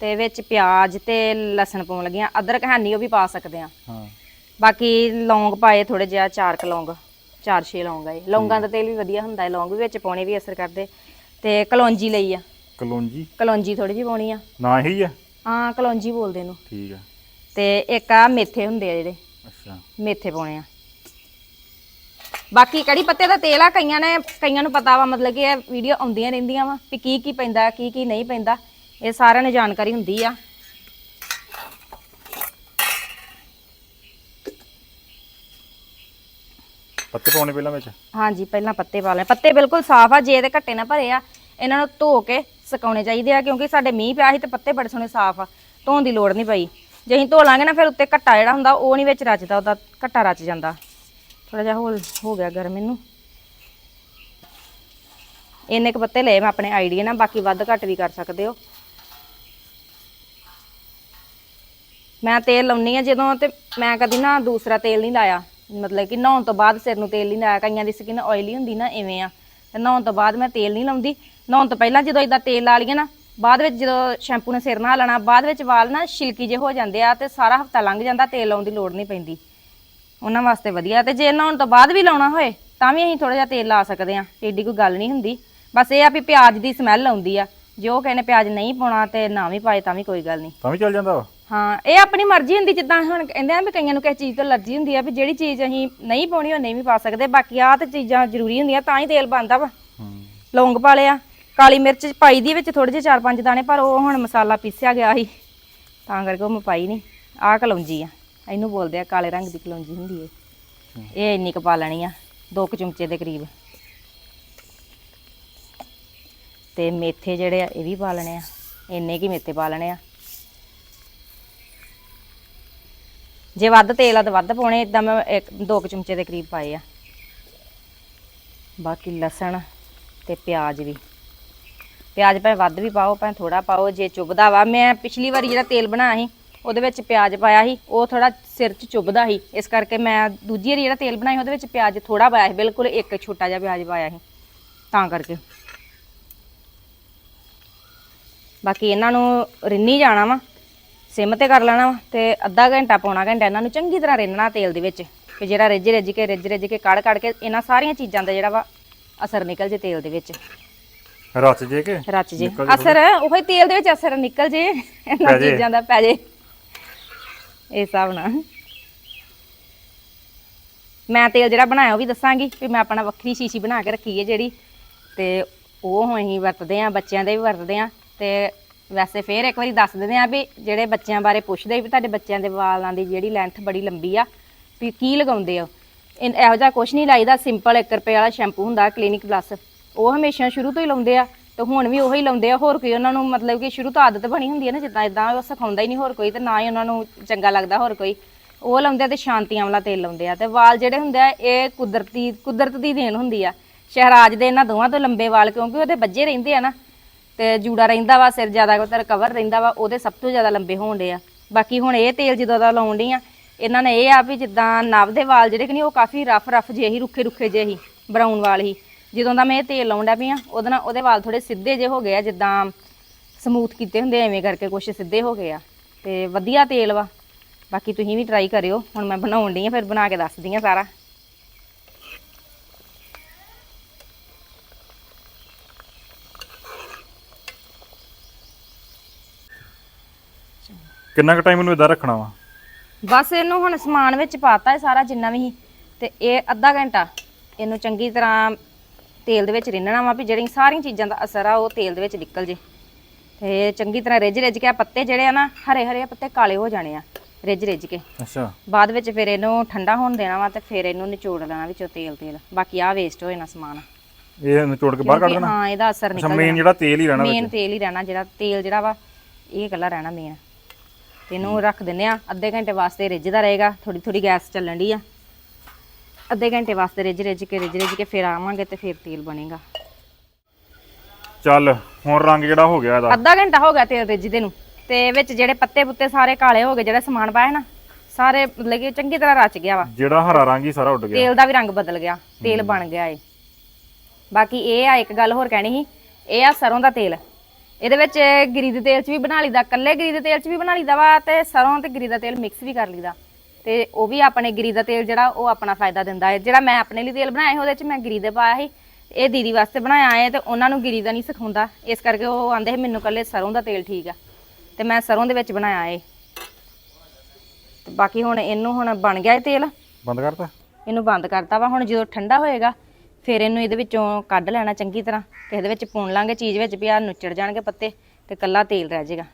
ਤੇ ਵਿੱਚ ਪਿਆਜ਼ ਤੇ ਲਸਣ ਪਾਉਣ ਲੱਗੀਆਂ ਅਦਰਕ ਹੈਨੀ ਉਹ ਵੀ ਪਾ ਸਕਦੇ ਆ। ਹਾਂ। ਬਾਕੀ ਲੌਂਗ ਪਾਏ ਥੋੜੇ ਜਿਹਾ ਚਾਰ ਕੁ ਲੌਂਗ ਚਾਰ ਛੇ ਲੌਂਗ ਆਏ। ਲੌਂਗਾਂ ਦਾ ਤੇਲ ਵੀ ਵਧੀਆ ਹੁੰਦਾ ਹੈ ਲੌਂਗ ਵੀ ਵਿੱਚ ਪਾਉਣੇ ਵੀ ਅਸਰ ਕਰਦੇ। ਤੇ ਕਲੌਂਜੀ ਲਈ ਆ। ਕਲੌਂਜੀ? ਕਲੌਂਜੀ ਥੋੜੀ ਜਿਹੀ ਪਾਉਣੀ ਆ। ਨਾ ਇਹੀ ਆ? ਹਾਂ ਕਲੌਂਜੀ ਬੋਲਦੇ ਇਹਨੂੰ। ਠੀਕ ਆ। ਤੇ ਇੱਕ ਆ ਮੇਥੇ ਹੁੰਦੇ ਆ ਜਿਹੜੇ। ਅੱਛਾ। ਮੇਥੇ ਪਾਉਣੇ ਆ। ਬਾਕੀ ਕੜੀ ਪੱਤੇ ਦਾ ਤੇਲ ਆ ਕਈਆਂ ਨੇ ਕਈਆਂ ਨੂੰ ਪਤਾ ਵਾ ਮਤਲਬ ਕਿ ਇਹ ਵੀਡੀਓ ਆਉਂਦੀਆਂ ਰਹਿੰਦੀਆਂ ਵਾ ਵੀ ਕੀ ਕੀ ਪੈਂਦਾ ਕੀ ਕੀ ਨਹੀਂ ਪੈਂਦਾ। ਇਹ ਸਾਰਿਆਂ ਨੂੰ ਜਾਣਕਾਰੀ ਹੁੰਦੀ ਆ। ਪੱਤੇ ਪਾਉਣੇ ਪਹਿਲਾਂ ਵਿੱਚ? ਹਾਂਜੀ ਪਹਿਲਾਂ ਪੱਤੇ ਪਾ ਲੈਣੇ ਪੱਤੇ ਬਿਲਕੁਲ ਸਾਫ਼ ਆ ਜੇ ਇਹਦੇ ਘੱਟੇ ਨਾ ਭਰੇ ਆ ਇਹਨਾਂ ਨੂੰ ਧੋ ਕੇ ਸੁਕਾਉਣੇ ਚਾਹੀਦੇ ਆ ਕਿਉਂਕਿ ਸਾਡੇ ਮੀਂਹ ਪਿਆ ਸੀ ਤੇ ਪੱਤੇ ਬੜੇ ਸੋਹਣੇ ਸਾਫ਼ ਆ ਧੋਣ ਦੀ ਲੋੜ ਨਹੀਂ ਪਈ। ਜੇ ਅਸੀਂ ਧੋ ਲਾਂਗੇ ਨਾ ਫਿਰ ਉੱਤੇ ਘੱਟਾ ਜਿਹੜਾ ਹੁੰਦਾ, ਉਹ ਨਹੀਂ ਵਿੱਚ ਰਚਦਾ ਉਹਦਾ ਘੱਟਾ ਰਚ ਜਾਂਦਾ। ਥੋੜਾ ਜਿਹਾ ਹੋ ਹੋ ਗਿਆ ਗਰਮ ਇਹਨੂੰ। ਇੰਨੇ ਕੁ ਪੱਤੇ ਲਏ ਮੈਂ ਆਪਣੇ ਆਈਡੀਆ ਨਾਲ, ਬਾਕੀ ਵੱਧ ਘੱਟ ਵੀ ਕਰ ਸਕਦੇ ਹੋ। ਮੈਂ ਤੇਲ ਲਾਉਣੀ ਆ ਜਦੋਂ ਤੇ ਮੈਂ ਕਦੀ ਨਾ ਦੂਸਰਾ ਤੇਲ ਨਹੀਂ ਲਾਇਆ। ਮਤਲਬ ਕਿ ਨਹਾਉਣ ਤੋਂ ਬਾਅਦ ਸਿਰ ਨੂੰ ਤੇਲ ਨਹੀਂ ਲਾਇਆ। ਕਈਆਂ ਦੀ ਸਕਿਨ ਆਇਲੀ ਹੁੰਦੀ ਨਾ, ਐਵੇਂ ਆ। ਤੇ ਨਹਾਉਣ ਤੋਂ ਬਾਅਦ ਮੈਂ ਤੇਲ ਨਹੀਂ ਲਾਉਂਦੀ। ਨਹਾਉਣ ਤੋਂ ਪਹਿਲਾਂ ਜਦੋਂ ਇਦਾਂ ਤੇਲ ਲਾ ਲਈਏ ਨਾ ਬਾਅਦ ਵਿੱਚ ਜਦੋਂ ਸ਼ੈਂਪੂ ਨਾਲ ਸਿਰ ਨਹਾ ਲੈਣਾ ਬਾਅਦ ਵਿੱਚ ਵਾਲ ਨਾ ਛਿਲਕੀ ਜੇ ਹੋ ਜਾਂਦੇ ਆ ਤੇ ਸਾਰਾ ਹਫਤਾ ਲੰਘ ਜਾਂਦਾ ਤੇਲ ਲਾਉਣ ਦੀ ਲੋੜ ਨਹੀਂ ਪੈਂਦੀ। ਉਹਨਾਂ ਵਾਸਤੇ ਵਧੀਆ ਤੇ ਜੇ ਨਹਾਉਣ ਤੋਂ ਬਾਅਦ ਵੀ ਲਾਉਣਾ ਹੋਏ ਤਾਂ ਵੀ ਅਸੀਂ ਥੋੜਾ ਜਿਹਾ ਤੇਲ ਲਾ ਸਕਦੇ ਆ ਏਡੀ ਕੋਈ ਗੱਲ ਨਹੀਂ ਹੁੰਦੀ। ਬਸ ਇਹ ਆ ਵੀ ਪਿਆਜ਼ ਦੀ ਸਮੈਲ ਆਉਂਦੀ ਆ ਜੇ ਕਹਿੰਦੇ ਪਿਆਜ਼ ਨਹੀਂ ਪਾਉਣਾ ਤੇ ਨਾ ਵੀ ਪਾਏ ਤਾਂ ਵੀ ਕੋਈ ਗੱਲ ਨਹੀਂ। ਤਾਂ ਵੀ ਚੱਲ ਜਾਂਦਾ ਵਾ? ਹਾਂ ਇਹ ਆਪਣੀ ਮਰਜ਼ੀ ਹੁੰਦੀ ਜਿੱਦਾਂ ਹੁਣ ਕਹਿੰਦੇ ਆ ਵੀ ਕਈਆਂ ਨੂੰ ਕਿਸੇ ਚੀਜ਼ ਤੋਂ ਅਲਰਜੀ ਹੁੰਦੀ ਆ ਵੀ ਜਿਹੜੀ ਚੀਜ਼ ਅਸੀਂ ਨਹੀਂ ਪਾਉਣੀ ਉਹ ਨਹੀਂ ਵੀ ਪਾ ਸਕਦੇ ਬਾਕੀ ਆਹ ਤੇ ਚੀਜ਼ਾਂ ਜ਼ਰੂਰੀ ਹੁੰਦੀਆਂ ਤਾਂ ਹੀ ਤੇਲ ਬਣਦਾ ਵਾ। ਲੌਂਗ ਪਾ ਲਿਆ। ਕਾਲੀ ਮਿਰਚ ਪਾਈ ਦੀ ਵਿੱਚ ਥੋੜੇ ਜਿਹੇ ਚਾਰ ਪੰਜ ਦਾਣੇ, ਪਰ ਉਹ ਹੁਣ ਮਸਾਲਾ ਪੀਸਿਆ ਗਿਆ ਸੀ। ਤਾਂ ਕਰਕੇ ਉਹ ਮੈਂ ਪਾਈ ਨਹੀਂ ਆਹ ਕਲੌਂਜੀ ਆ। ਇਹਨੂੰ ਬੋਲਦੇ ਆ ਕਾਲੇ ਰੰਗ ਦੀ ਕਲੌਂਜੀ ਹੁੰਦੀ ਹੈ ਇਹ ਇੰਨੀ ਕੁ ਪਾ ਲੈਣੀ ਆ, ਦੋ ਕੁ ਚਮਚੇ ਦੇ ਕਰੀਬ। ਤੇ ਮੇਥੇ ਜਿਹੜੇ ਆ, ਇਹ ਵੀ ਪਾ ਲੈਣੇ ਆ। ਇੰਨੇ ਕੀ ਮੇਥੇ ਪਾ ਲੈਣੇ ਆ। ਜੇ ਵੱਧ ਤੇਲ ਆ, ਤਾਂ ਵੱਧ ਪਾਉਣੇ। ਇਦਾਂ ਮੈਂ ਇੱਕ, ਦੋ ਕੁ ਚਮਚੇ ਦੇ ਕਰੀਬ ਪਾਏ ਆ। ਬਾਕੀ ਲਸਣ ਤੇ ਪਿਆਜ਼ ਵੀ। ਪਿਆਜ਼ ਭਾਵੇਂ ਵੱਧ ਵੀ ਪਾਓ, ਭਾਵੇਂ ਥੋੜਾ ਪਾਓ, ਜੇ ਚੁੱਭਦਾ ਵਾ। ਮੈਂ ਪਿਛਲੀ ਵਾਰੀ ਜਿਹੜਾ ਤੇਲ ਬਣਾਇਆ ਸੀ, ਉਹਦੇ ਵਿੱਚ ਪਿਆਜ਼ ਪਾਇਆ ਸੀ, ਉਹ ਥੋੜਾ ਸਿਰ 'ਚ ਚੁੱਭਦਾ ਸੀ। ਇਸ ਕਰਕੇ ਮੈਂ ਦੂਜੀ ਵਾਰੀ ਜਿਹੜਾ ਤੇਲ ਬਣਾਇਆ ਉਹਦੇ ਵਿੱਚ ਪਿਆਜ਼ ਥੋੜਾ ਪਾਇਆ ਸੀ, ਬਿਲਕੁਲ ਇੱਕ ਛੋਟਾ ਜਿਹਾ ਪਿਆਜ਼ ਪਾਇਆ ਸੀ, ਤਾਂ ਕਰਕੇ। ਬਾਕੀ ਇਹਨਾਂ ਨੂੰ ਰਿੰਨੀ ਜਾਣਾ ਵਾ, ਸਿਮ ਤੇ ਕਰ ਲੈਣਾ ਵਾ, ਤੇ ਅੱਧਾ ਘੰਟਾ ਪੌਣਾ ਘੰਟਾ ਇਹਨਾਂ ਨੂੰ ਚੰਗੀ ਤਰ੍ਹਾਂ ਰਿੰਨਣਾ ਤੇਲ ਦੇ ਵਿੱਚ, ਕਿ ਜਿਹੜਾ ਰਿੱਝ ਰਿੱਝ ਕੇ ਰਿੱਝ ਰਿੱਝ ਕੇ ਕੜ ਕੜ ਕੇ, ਇਹਨਾਂ ਸਾਰੀਆਂ ਚੀਜ਼ਾਂ ਦਾ ਜਿਹੜਾ ਵਾ ਅਸਰ ਨਿਕਲ ਜੇ ਤੇਲ ਦੇ ਵਿੱਚ। ਰਚ ਜੇ ਕੇ? ਰਚ ਜੇ। ਨਿਕਲ ਜੇ ਅਸਰ ਉਹੀ ਤੇਲ ਦੇ ਵਿੱਚ ਅਸਰ ਨਿਕਲ ਜੇ ਇਹਨਾਂ ਪੈ ਜੇ। ਚੀਜ਼ਾਂ ਦਾ ਪੈ ਜੇ। ਇਸ ਹਿਸਾਬ ਨਾਲ। ਮੈਂ ਤੇਲ ਜਿਹੜਾ ਬਣਾਇਆ ਉਹ ਵੀ ਦੱਸਾਂਗੀ ਵੀ ਮੈਂ ਆਪਣਾ ਵੱਖਰੀ ਸ਼ੀਸ਼ੀ ਬਣਾ ਕੇ ਰੱਖੀ ਹੈ ਜਿਹੜੀ। ਤੇ ਉਹ ਹੁਣ ਅਸੀਂ ਵਰਤਦੇ ਆ ਬੱਚਿਆਂ ਦੇ ਵੀ ਵਰਤਦੇ ਆ ਤੇ ਵੈਸੇ ਫੇਰ ਇੱਕ ਵਾਰੀ ਦੱਸ ਦਿੰਦੇ ਆ ਵੀ ਜਿਹੜੇ ਬੱਚਿਆਂ ਬਾਰੇ ਪੁੱਛਦੇ ਵੀ ਤੁਹਾਡੇ ਬੱਚਿਆਂ ਦੇ ਵਾਲਾਂ ਦੀ ਜਿਹੜੀ ਲੈਂਥ ਬੜੀ ਲੰਬੀ ਆ ਵੀ ਕੀ ਲਗਾਉਂਦੇ ਹੋ? ਇਹੋ ਜਿਹਾ ਕੁਝ ਨਹੀਂ ਲਾਈਦਾ ਸਿੰਪਲ 1 ਰੁਪਏ ਵਾਲਾ ਸ਼ੈਂਪੂ ਹੁੰਦਾ ਕਲੀਨਿਕ ਪਲੱਸ ਉਹ ਹਮੇਸ਼ਾ ਸ਼ੁਰੂ ਤੋਂ ਹੀ ਲਾਉਂਦੇ ਆ ਤੇ ਹੁਣ ਵੀ ਉਹੀ ਲਾਉਂਦੇ ਆ, ਹੋਰ ਕੋਈ ਉਹਨਾਂ ਨੂੰ ਮਤਲਬ ਕਿ ਸ਼ੁਰੂ ਤੋਂ ਆਦਤ ਬਣੀ ਹੁੰਦੀ ਹੈ ਨਾ, ਜਿੱਦਾਂ ਇਦਾਂ ਉਹ ਸਿਖਾਉਂਦਾ ਹੀ ਨਹੀਂ ਹੋਰ ਕੋਈ ਤੇ ਨਾ ਹੀ ਉਹਨਾਂ ਨੂੰ ਚੰਗਾ ਲੱਗਦਾ ਹੋਰ ਕੋਈ। ਉਹ ਲਾਉਂਦੇ ਆ ਤੇ ਸ਼ਾਂਤੀਆਂ ਵਾਲਾ ਤੇਲ ਲਾਉਂਦੇ ਆ ਤੇ ਵਾਲ ਜਿਹੜੇ ਹੁੰਦੇ ਆ, ਇਹ ਕੁਦਰਤੀ, ਕੁਦਰਤ ਦੀ ਦੇਣ ਹੁੰਦੀ ਆ। ਸ਼ਹਿਰਾਜ ਦੇ ਇਹਨਾਂ ਦੋਵਾਂ ਤੋਂ ਲੰਬੇ ਵਾਲ ਕਿਉਂਕਿ ਉਹਦੇ ਵੱਜੇ ਰਹਿੰਦੇ ਆ ਨਾ, ਤੇ ਜੂੜਾ ਰਹਿੰਦਾ ਵਾ, ਸਿਰ ਜ਼ਿਆਦਾ ਤਰ ਕਵਰ ਰਹਿੰਦਾ ਵਾ, ਉਹਦੇ ਸਭ ਤੋਂ ਜ਼ਿਆਦਾ ਲੰਬੇ ਹੋਣਦੇ ਆ। ਬਾਕੀ ਹੁਣ ਇਹ ਤੇਲ ਜਦੋਂ ਦਾ ਲਾਉਣ ਡਈ ਆ, ਇਹਨਾਂ ਨੇ ਇਹ ਆ ਵੀ ਜਿੱਦਾਂ ਨਵ ਦੇ ਵਾਲ ਜਿਹੜੇ ਕਿ ਨਹੀਂ, ਉਹ ਕਾਫੀ ਰਫ ਰਫ ਜਿਹੇ ਹੀ ਰੁੱਖੇ ਰੁੱਖੇ ਜਿਹੇ ਹੀ ਬਰਾਊਨ ਵਾਲ ਹੀ। ਜਦੋਂ ਦਾ ਮੈਂ ਇਹ ਤੇਲ ਡਿਆ ਪਈ ਆ ਉਹਦੇ ਨਾਲ ਉਹਦੇ ਵਾਲ ਥੋੜੇ ਸਿੱਧੇ ਜਿਹੇ ਹੋ ਗਏ ਆ ਜਿੱਦਾਂ ਸਮੂਥ ਕੀਤੇ ਹੁੰਦੇ ਆ, ਐਵੇਂ ਕਰਕੇ ਕੁਛ ਸਿੱਧੇ ਹੋ ਗਏ ਆ। ਤੇ ਵਧੀਆ ਤੇਲ ਵਾ। ਬਾਕੀ ਤੁਸੀਂ ਵੀ ਟਰਾਈ ਕਰਿਓ। ਹੁਣ ਮੈਂ ਬਣਾਉਣ ਡਈ ਆ ਫਿਰ ਬਣਾ ਕੇ ਦੱਸਦੀ ਆ ਸਾਰਾ। ਕਿੰਨਾ ਕੁ ਟਾਈਮ ਇਹਨੂੰ ਇਦਾਂ ਰੱਖਣਾ ਵਾ? ਬਸ ਇਹਨੂੰ ਹੁਣ ਸਮਾਨ ਵਿੱਚ ਪਾਤਾ ਹੈ ਸਾਰਾ ਜਿੰਨਾ ਵੀ ਸੀ। ਤੇ ਇਹ ਅੱਧਾ ਘੰਟਾ। ਇਹਨੂੰ ਚੰਗੀ ਤਰ੍ਹਾਂ ਤੇਲ ਦੇ ਵਿੱਚ ਰਿੰਨਣਾ ਵਾ ਵੀ ਜਿਹੜੀਆਂ ਸਾਰੀਆਂ ਚੀਜ਼ਾਂ ਦਾ ਅਸਰ ਆ ਉਹ ਤੇਲ ਦੇ ਵਿੱਚ ਨਿਕਲ ਜੇ। ਤੇ ਚੰਗੀ ਤਰ੍ਹਾਂ ਰਿੱਝ ਰਿੱਝ ਕੇ ਆਹ ਪੱਤੇ ਜਿਹੜੇ ਆ ਨਾ ਹਰੇ ਹਰੇ ਪੱਤੇ ਕਾਲੇ ਹੋ ਜਾਣੇ ਆ ਰਿੱਝ ਰਿੱਝ ਕੇ। ਅੱਛਾ। ਬਾਅਦ ਵਿੱਚ ਫਿਰ ਇਹਨੂੰ ਠੰਡਾ ਹੋਣ ਦੇਣਾ ਵਾ ਤੇ ਫਿਰ ਇਹਨੂੰ ਨਿਚੋੜ ਲੈਣਾ ਵਿੱਚੋਂ ਤੇਲ ਤੇਲ। ਬਾਕੀ ਆ ਵੇਸਟ ਹੋ ਜਾਣਾ ਸਮਾਨ। ਇਹ ਨਿਚੋੜ ਕੇ ਬਾਹਰ ਕੱਢ ਦੇਣਾ? ਹਾਂ ਇਹਦਾ ਅਸਰ ਨਿਕਲ ਮੇਨ ਜਿਹੜਾ ਤੇਲ ਹੀ ਰਹਿਣਾ ਮੇਨ ਤੇਲ ਹੀ ਰਹਿਣਾ ਜਿਹੜਾ ਤੇਲ ਜਿਹੜਾ ਵਾ ਇਹ ਇਕੱਲਾ ਰਹਿਣਾ ਮੇਨ ਇਹਨੂੰ ਰੱਖ ਦਿੰਨੇ ਆ ਅੱਧੇ ਘੰਟੇ ਵਾਸਤੇ ਰਿੱਝਦਾ ਰਹੇਗਾ ਥੋੜੀ ਥੋੜੀ ਗੈਸ ਚੱਲਣ ਦੀ ਆ। ਅੱਧੇ ਘੰਟੇ ਵਾਸਤੇ ਰਿੱਝ ਰਿੱਝ ਕੇ ਰਿੱਝ ਰਿੱਝ ਕੇ ਫਿਰ ਆਵਾਂਗੇ ਤੇ ਫਿਰ ਤੇਲ ਬਣੇਗਾ। ਚੱਲ ਹੁਣ ਰੰਗ ਜਿਹੜਾ ਹੋ ਗਿਆ ਇਹਦਾ? ਅੱਧਾ ਘੰਟਾ ਹੋ ਗਿਆ ਤੇਲ ਰਿੱਝਦੇ ਨੂੰ। ਤੇ ਵਿੱਚ ਜਿਹੜੇ ਪੱਤੇ ਪੁੱਤੇ ਸਾਰੇ ਕਾਲੇ ਹੋ ਗਏ ਜਿਹੜਾ ਸਮਾਨ ਪਾਇਆ ਨਾ ਸਾਰੇ ਮਤਲਬ ਕਿ ਚੰਗੀ ਤਰ੍ਹਾਂ ਰਚ ਗਿਆ ਵਾ। ਜਿਹੜਾ ਹਰਾ ਰੰਗ ਹੀ ਸਾਰਾ ਉੱਡ ਗਿਆ। ਤੇਲ ਦਾ ਵੀ ਰੰਗ ਬਦਲ ਗਿਆ ਤੇਲ ਬਣ ਗਿਆ ਏ। ਬਾਕੀ ਇਹ ਆ ਇੱਕ ਗੱਲ ਹੋਰ ਕਹਿਣੀ ਸੀ ਇਹ ਆ ਸਰੋਂ ਦਾ ਤੇਲ। ਇਹਦੇ ਵਿੱਚ ਗਰੀ ਦੇ ਤੇਲ 'ਚ ਵੀ ਬਣਾ ਲਈਦਾ ਕੱਲੇ ਗਰੀ ਦੇ ਤੇਲ 'ਚ ਵੀ ਬਣਾ ਲਈਦਾ ਵਾ ਤੇ ਸਰੋਂ ਤੇ ਗਰੀ ਦਾ ਤੇਲ ਮਿਕਸ ਵੀ ਕਰ ਲਈਦਾ। ਤੇ ਉਹ ਵੀ ਆਪਣੇ ਗਰੀ ਦਾ ਤੇਲ ਜਿਹੜਾ ਉਹ ਆਪਣਾ ਫਾਇਦਾ ਦਿੰਦਾ ਹੈ। ਜਿਹੜਾ ਮੈਂ ਆਪਣੇ ਲਈ ਤੇਲ ਬਣਾਇਆ ਸੀ ਉਹਦੇ 'ਚ ਮੈਂ ਗਰੀ ਦੇ ਪਾਇਆ ਸੀ। ਇਹ ਦੀਦੀ ਵਾਸਤੇ ਬਣਾਇਆ ਹੈ ਤੇ ਉਹਨਾਂ ਨੂੰ ਗਰੀ ਦਾ ਨਹੀਂ ਸਿਖਾਉਂਦਾ। ਇਸ ਕਰਕੇ ਉਹ ਆਂਦੇ ਸੀ ਮੈਨੂੰ ਕੱਲੇ ਸਰੋਂ ਦਾ ਤੇਲ ਠੀਕ ਆ। ਤੇ ਮੈਂ ਸਰੋਂ ਦੇ ਵਿੱਚ ਬਣਾਇਆ ਏ ਤੇ ਬਾਕੀ ਹੁਣ ਇਹਨੂੰ ਹੁਣ ਬਣ ਗਿਆ ਇਹ ਤੇਲ। ਬੰਦ ਕਰਤਾ? ਇਹਨੂੰ ਬੰਦ ਕਰਤਾ ਵਾ। ਹੁਣ ਜਦੋਂ ਠੰਡਾ ਹੋਏਗਾ ਫਿਰ ਇਹਨੂੰ ਇਹਦੇ ਵਿੱਚੋਂ ਕੱਢ ਲੈਣਾ ਚੰਗੀ ਤਰ੍ਹਾਂ ਤੇ ਇਹਦੇ ਵਿੱਚ ਪਾਉਣ ਲਾਂਗੇ। ਚੀਜ਼ ਵਿੱਚ ਵੀ ਆ ਨੁੱਚੜ ਜਾਣਗੇ ਪੱਤੇ ਤੇ ਕੱਲਾ ਤੇਲ ਰਹਿ ਜਾਏਗਾ।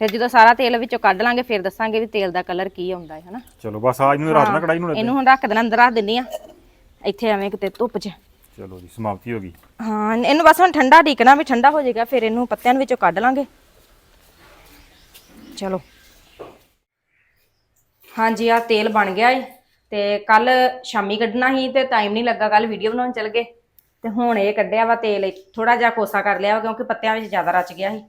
ਫਿਰ ਜਦੋਂ ਸਾਰਾ ਤੇਲ ਵਿੱਚੋਂ ਕੱਢ ਲਾਂਗੇ ਫਿਰ ਦੱਸਾਂਗੇ ਵੀ ਤੇਲ ਦਾ ਕਲਰ ਕੀ ਆਉਂਦਾ ਹੈ ਹਨਾ? ਚਲੋ ਬਸ ਆ ਇਹਨੂੰ ਰਾਤ ਨਾ ਕੜਾਈ ਨੂੰ ਇਹਨੂੰ ਹੁਣ ਰੱਖ ਦੇਣਾ ਅੰਦਰ ਰੱਖ ਦਿੰਨੀ ਆ ਇੱਥੇ ਐਵੇਂ ਕਿਤੇ ਧੁੱਪ 'ਚ। ਚਲੋ ਜੀ ਸਮਾਪਤੀ ਹੋ ਗਈ। ਹਾਂ ਇਹਨੂੰ ਬਸ ਹੁਣ ਠੰਡਾ ਢੀਕਣਾ ਵੀ ਠੰਡਾ ਹੋ ਜਾਏਗਾ ਫਿਰ ਇਹਨੂੰ ਪੱਤਿਆਂ ਵਿੱਚੋਂ ਕੱਢ ਲਾਂਗੇ। ਚਲੋ। ਹਾਂਜੀ ਆ ਤੇਲ ਬਣ ਗਿਆ ਏ ਤੇ ਕੱਲ ਸ਼ਾਮੀ ਕੱਢਣਾ ਸੀ ਤੇ ਟਾਈਮ ਨਹੀਂ ਲੱਗਾ ਕੱਲ ਵੀਡੀਓ ਬਣਾਉਣ ਚੱਲ ਗਏ। ਤੇ ਹੁਣ ਇਹ ਕੱਢਿਆ ਵਾ ਤੇਲ ਥੋੜਾ ਜਿਹਾ ਕੋਸਾ ਕਰ ਲਿਆ ਕਿਉਂਕਿ ਪੱਤਿਆਂ ਵਿੱਚ ਜ਼ਿਆਦਾ ਰਚ ਗਿਆ ਸੀ।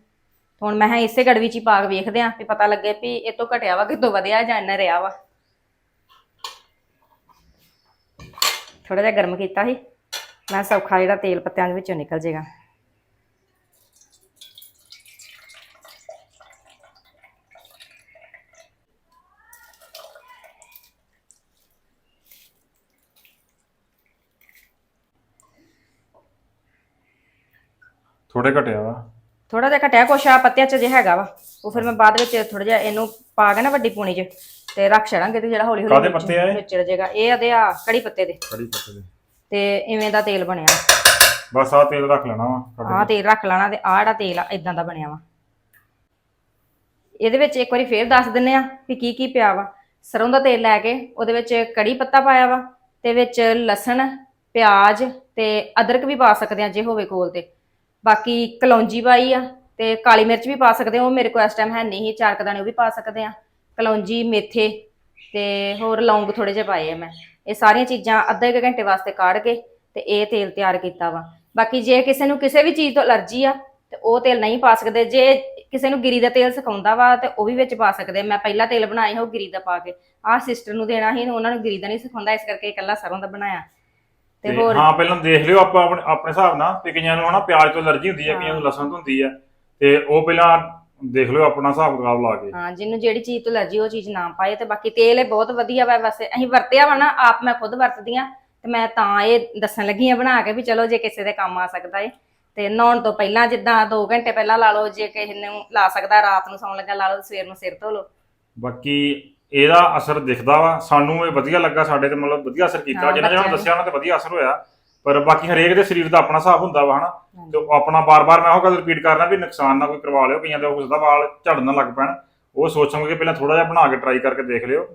ਹੁਣ ਮੈਂ ਕਿਹਾ ਇਸੇ ਗੜਵੀ ਚ ਹੀ ਪਾ ਵੇਖਦੇ ਆਂ ਵੀ ਪਤਾ ਲੱਗੇ ਵੀ ਇਹ ਤੋਂ ਘਟਿਆ ਵਾ ਕਿਤੋਂ ਵਧਿਆ ਜਾਂ ਇੰਨਾ ਰਿਹਾ ਵਾ। ਥੋੜਾ ਜਿਹਾ ਗਰਮ ਕੀਤਾ ਸੀ। ਮੈਂ ਸੌਖਾ ਜਿਹੜਾ ਤੇਲ ਪੱਤਿਆਂ ਦੇ ਵਿੱਚੋਂ ਨਿਕਲ ਜੇਗਾ। ਥੋੜੇ ਘਟਿਆ ਵਾ। ਥੋੜਾ ਜਿਹਾ ਘਟਿਆ ਕੁਛ ਆ ਪੱਤਿਆਂ ਚ ਜੇ ਹੈਗਾ ਵਾ ਉਹ ਫਿਰ ਮੈਂ ਬਾਅਦ ਵਿੱਚ ਥੋੜਾ ਜਿਹਾ ਇਹਨੂੰ ਪਾ ਕੇ ਨਾ ਵੱਡੀ ਪੂਣੀ ਚ ਤੇ ਰੱਖ ਛੜਾਂਗੇ ਤੇ ਜਿਹੜਾ ਹੌਲੀ ਹੌਲੀ ਕਾਹਦੇ ਪੱਤੇ ਆ ਇਹ? ਨਿਚੜ ਜਾਏਗਾ ਇਹ ਆਦੇ ਆ ਕੜੀ ਪੱਤੇ ਦੇ। ਕੜੀ ਪੱਤੇ ਦੇ। ਤੇ ਇਵੇਂ ਦਾ ਤੇਲ ਬਣਿਆ ਬਸ ਆ ਤੇਲ ਰੱਖ ਲੈਣਾ ਵਾ ਕੱਢ ਆਹ ਤੇਲ ਰੱਖ ਲੈਣਾ ਤੇ ਆਹ ਜਿਹੜਾ ਤੇਲ ਆ ਇਦਾਂ ਦਾ ਬਣਿਆ ਵਾ। ਇਹਦੇ ਵਿੱਚ ਇੱਕ ਵਾਰੀ ਫੇਰ ਦੱਸ ਦਿੰਨੇ ਆ ਵੀ ਕੀ ਕੀ ਪਿਆ ਵਾ। ਸਰੋਂ ਦਾ ਤੇਲ ਲੈ ਕੇ ਉਹਦੇ ਵਿੱਚ ਕੜੀ ਪੱਤਾ ਪਾਇਆ ਵਾ ਤੇ ਵਿੱਚ ਲਸਣ ਪਿਆਜ਼ ਤੇ ਅਦਰਕ ਵੀ ਪਾ ਸਕਦੇ ਆ ਜੇ ਹੋਵੇ ਕੋਲ ਤੇ। ਬਾਕੀ ਕਲੌਂਜੀ ਪਾਈ ਆ ਤੇ ਕਾਲੀ ਮਿਰਚ ਵੀ ਪਾ ਸਕਦੇ ਆ ਉਹ ਮੇਰੇ ਕੋਲ ਇਸ ਟਾਈਮ ਹੈ ਨਹੀਂ ਸੀ ਚਾਰ ਕੁ ਉਹ ਵੀ ਪਾ ਸਕਦੇ ਆ। ਕਲੌਂਜੀ, ਮੇਥੇ ਤੇ ਹੋਰ ਲੌਂਗ ਥੋੜੇ ਜਿਹੇ ਪਾਏ ਆ ਮੈਂ। ਇਹ ਸਾਰੀਆਂ ਚੀਜ਼ਾਂ ਅੱਧੇ ਕੁ ਘੰਟੇ ਵਾਸਤੇ ਕਾੜ ਕੇ ਤੇ ਇਹ ਤੇਲ ਤਿਆਰ ਕੀਤਾ ਵਾ। ਬਾਕੀ ਜੇ ਕਿਸੇ ਨੂੰ ਕਿਸੇ ਵੀ ਚੀਜ਼ ਤੋਂ ਅਲਰਜੀ ਆ ਤੇ ਉਹ ਤੇਲ ਨਹੀਂ ਪਾ ਸਕਦੇ। ਜੇ ਕਿਸੇ ਨੂੰ ਗਿਰੀ ਦਾ ਤੇਲ ਸਿਖਾਉਂਦਾ ਵਾ ਤੇ ਉਹ ਵੀ ਵਿੱਚ ਪਾ ਸਕਦੇ। ਮੈਂ ਪਹਿਲਾ ਤੇਲ ਬਣਾਇਆ ਉਹ ਗਿਰੀ ਦਾ ਪਾ ਕੇ। ਆਹ ਸਿਸਟਰ ਨੂੰ ਦੇਣਾ ਸੀ ਉਹਨਾਂ ਨੂੰ ਗਿਰੀ ਦਾ ਨਹੀਂ ਸਿਖਾਉਂਦਾ, ਇਸ ਕਰਕੇ ਇਕੱਲਾ ਸਰੋਂ ਦਾ ਬਣਾਇਆ। ਤੇ ਹੋਰ ਹਾਂ ਪਹਿਲਾਂ ਦੇਖ ਲਿਓ ਆਪਾਂ ਆਪਣੇ ਆਪਣੇ ਹਿਸਾਬ ਨਾਲ ਤੇ ਕਈਆਂ ਨੂੰ ਹਨਾ ਪਿਆਜ਼ ਤੋਂ ਅਲਰਜੀ ਹੁੰਦੀ ਹੈ ਕਈਆਂ ਨੂੰ ਲਸਣ ਤੋਂ ਹੁੰਦੀ ਹੈ ਤੇ ਉਹ ਪਹਿਲਾਂ ਦੇਖ ਲਿਓ ਆਪਣਾ ਹਿਸਾਬ ਕਿਤਾਬ ਲਾ ਕੇ। ਹਾਂ ਜਿਹਨੂੰ ਜਿਹੜੀ ਚੀਜ਼ ਤੋਂ ਅਲਰਜੀ ਉਹ ਚੀਜ਼ ਨਾ ਪਾਏ ਤੇ ਬਾਕੀ ਤੇਲ ਇਹ ਬਹੁਤ ਵਧੀਆ ਵਾ ਵੈਸੇ। ਅਸੀਂ ਵਰਤਿਆ ਵਾ ਨਾ ਆਪ ਮੈਂ ਖੁਦ ਵਰਤਦੀ ਆ ਤੇ ਮੈਂ ਤਾਂ ਇਹ ਦੱਸਣ ਲੱਗੀ ਆ ਬਣਾ ਕੇ ਵੀ ਚਲੋ ਜੇ ਕਿਸੇ ਦੇ ਕੰਮ ਆ ਸਕਦਾ ਏ। ਤੇ ਨਹਾਉਣ ਤੋਂ ਪਹਿਲਾਂ ਜਿੱਦਾਂ 2 ਘੰਟੇ ਪਹਿਲਾਂ ਲਾ ਲਓ ਜੇ ਕਿਸੇ ਨੂੰ ਲਾ ਸਕਦਾ ਰਾਤ ਨੂੰ ਸੌਣ ਲੱਗਾ ਲਾ ਲਓ ਸਵੇਰ ਨੂੰ ਸਿਰ ਧੋ ਲਓ। ਬਾਕੀ ਇਹਦਾ ਅਸਰ ਦਿਖਦਾ ਵਾ। ਸਾਨੂੰ ਇਹ ਵਧੀਆ ਲੱਗਾ ਸਾਡੇ ਤੇ ਮਤਲਬ ਵਧੀਆ ਅਸਰ ਕੀਤਾ। ਹਾਂ, ਜਿਨ੍ਹਾਂ ਜਿਹਨਾਂ ਨੂੰ ਬੱਚਿਆਂ ਦੱਸਿਆ ਉਹਨਾਂ ਤੇ ਵਧੀਆ ਅਸਰ ਹੋਇਆ। ਪਰ ਬਾਕੀ ਹਰੇਕ ਦੇ ਸਰੀਰ ਦਾ ਆਪਣਾ ਹਿਸਾਬ ਹੁੰਦਾ ਵਾ ਹਨਾ। ਤੇ ਉਹ ਆਪਣਾ ਬਾਰ-ਬਾਰ ਮੈਂ ਉਹ ਗੱਲ ਰਿਪੀਟ ਕਰਨਾ ਵੀ ਨੁਕਸਾਨ ਨਾ ਕੋਈ ਕਰਵਾ ਲਿਓ ਕਈਆਂ ਦੇ ਹੋ ਸਕਦਾ ਵਾਲ ਝੜਨ ਲੱਗ ਪੈਣ। ਉਹ ਸੋਚ ਸਮਝ ਕੇ ਪਹਿਲਾਂ ਥੋੜਾ ਜਿਹਾ ਬਣਾ ਕੇ ਟਰਾਈ ਕਰਕੇ ਦੇਖ ਲਿਓ।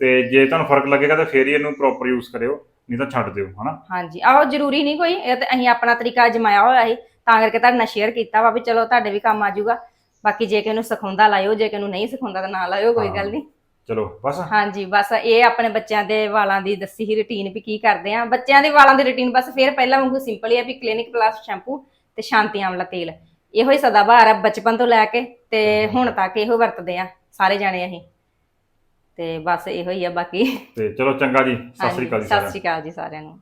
ਤੇ ਜੇ ਤੁਹਾਨੂੰ ਫ਼ਰਕ ਲੱਗੇਗਾ ਤਾਂ ਫੇਰ ਹੀ ਇਹਨੂੰ ਪ੍ਰੋਪਰ ਯੂਜ਼ ਕਰਿਓ ਨਹੀਂ ਤਾਂ ਛੱਡ ਦਿਓ ਹਨਾ। ਹਾਂਜੀ। ਆਹੋ ਜ਼ਰੂਰੀ ਨਹੀਂ ਕੋਈ। ਇਹ ਤੇ ਅਸੀਂ ਆਪਣਾ ਤਰੀਕਾ ਅਜਮਾਇਆ ਹੋਇਆ ਸੀ ਤਾਂ ਕਰਕੇ ਤੁਹਾਡੇ ਨਾਲ ਸ਼ੇਅਰ ਕੀਤਾ ਵਾ ਵੀ ਚਲੋ ਤੁਹਾਡੇ ਵੀ ਕੰਮ ਆ ਜਾਊਗਾ। ਬਾਕੀ ਜੇ ਕਿਸੇ ਨੂੰ ਸਿਖਾਉਂਦਾ ਲਾਇਓ ਜੇ ਕਿਸੇ ਨੂੰ ਨਹੀਂ ਸਿਖਾਉਂਦਾ ਤਾਂ ਨਾ ਲਾਇਓ ਕੋਈ ਗੱਲ ਨਹੀਂ। ਚਲੋ ਬਸ। ਹਾਂਜੀ ਬਸ ਇਹ ਆਪਣੇ ਬੱਚਿਆਂ ਦੇ ਵਾਲਾਂ ਦੀ ਦੱਸੀ ਹੀ ਰੁਟੀਨ ਵੀ ਕੀ ਕਰਦੇ ਆ। ਬੱਚਿਆਂ ਦੇ ਵਾਲਾਂ ਦੀ ਰੁਟੀਨ ਬਸ ਫੇਰ ਪਹਿਲਾਂ ਵਾਂਗੂ ਸਿੰਪਲ ਹੀ ਆ ਵੀ ਕਲੀਨਿਕ ਪਲੱਸ ਸ਼ੈਂਪੂ ਤੇ ਸ਼ਾਂਤੀ ਆਮਲਾ ਤੇਲ। ਇਹੋ ਹੀ ਸਦਾ ਬਹਾਰ ਆ ਬਚਪਨ ਤੋਂ ਲੈ ਕੇ ਤੇ ਹੁਣ ਤੱਕ ਇਹੋ ਵਰਤਦੇ ਆ ਸਾਰੇ ਜਾਣੇ ਅਸੀਂ। ਤੇ ਬਸ ਇਹੋ ਹੀ ਆ ਬਾਕੀ। ਤੇ ਚਲੋ ਚੰਗਾ ਜੀ। ਸਤਿ ਸ੍ਰੀ ਅਕਾਲ ਜੀ ਸਤਿ ਸਾਰਿਆਂ ਨੂੰ। ਸ਼੍ਰੀ ਅਕਾਲ ਜੀ ਸਾਰਿਆਂ ਨੂੰ।